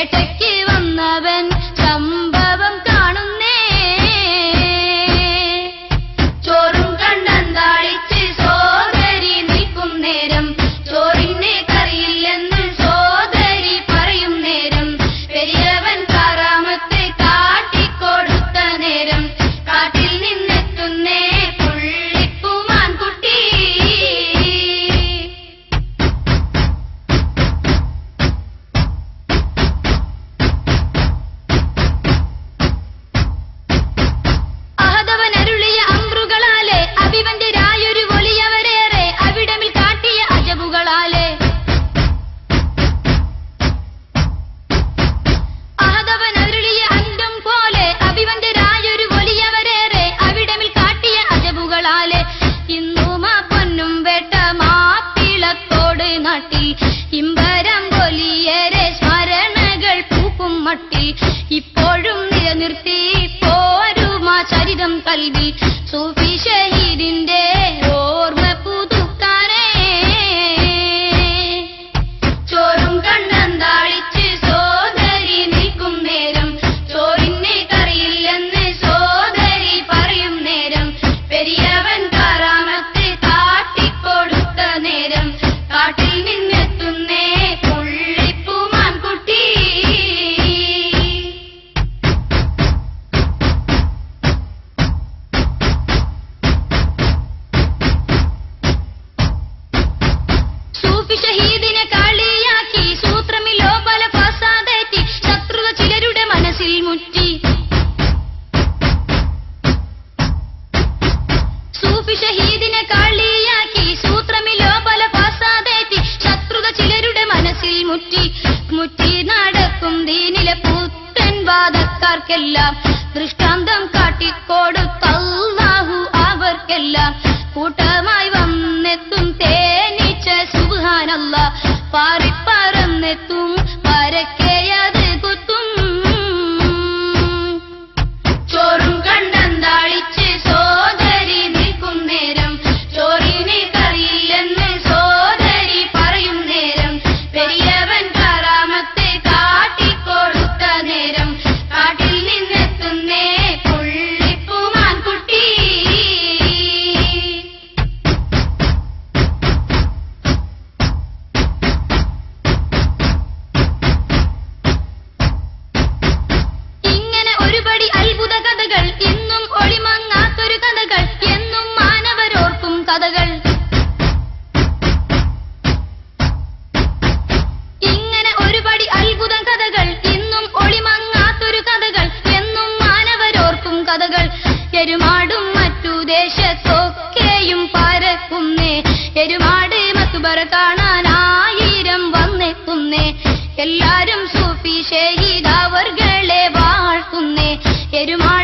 വേട്ടയ്ക്ക് വന്നവൻ സൂഫി ഷഹീദിനെ കാളിയാക്കി. സൂത്രമിലോ ചിലരുടെ മനസ്സിൽ ഷഹീദിനെ കാളിയാക്കി. സൂത്രമിലോ ചിലരുടെ മനസ്സിൽ നടക്കും ദീനിലെ പുത്തൻ വാദക്കാർക്കെല്ലാം. ദൃഷ്ടാന്തം അവർക്കെല്ലാം. കൂട്ടമായി വന്നെത്തും പാറിപ്പറന്നെത്തും കഥകൾ എരുമാടും മറ്റു ദേശത്തൊക്കെയും പരക്കുന്നേ. എരുമാട് മത്തുബറ കാണാൻ ആയിരം വന്നെത്തുന്നേ. എല്ലാരും സൂഫി ഷെയ്ദ് വാഴ്ത്തുന്നേ. എരുമാ